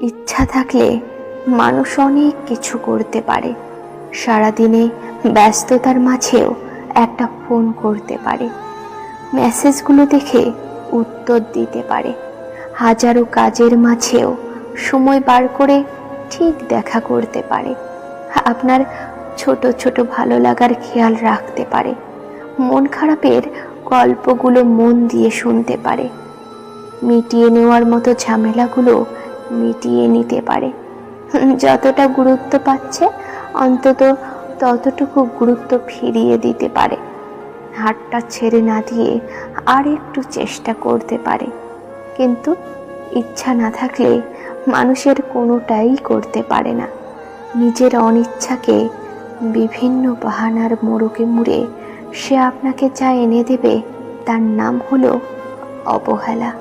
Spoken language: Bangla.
ইচ্ছা থাকলে মানুষ অনেক কিছু করতে পারে। সারাদিনে ব্যস্ততার মাঝেও একটা ফোন করতে পারে। মেসেজগুলো দেখে উত্তর দিতে পারে। হাজারো কাজের মাঝেও সময় বার করে ঠিক দেখা করতে পারে। আপনার ছোট ছোট ভালো লাগার খেয়াল রাখতে পারে। মন খারাপের গল্পগুলো মন দিয়ে শুনতে পারে। মিটিয়ে নেওয়ার মতো ঝামেলাগুলো মিটিয়ে নিতে পারে। যতটা গুরুত্ব পাচ্ছে, অন্তত ততটুকু গুরুত্ব ফিরিয়ে দিতে পারে। হাতটা ছেড়ে না দিয়ে আর একটু চেষ্টা করতে পারে। কিন্তু ইচ্ছা না থাকলে মানুষের কোনোটাই করতে পারে না। নিজের অনিচ্ছাকে বিভিন্ন বাহানার মোড়কে মুড়ে সে আপনাকে যা এনে দেবে, তার নাম হলো অবহেলা।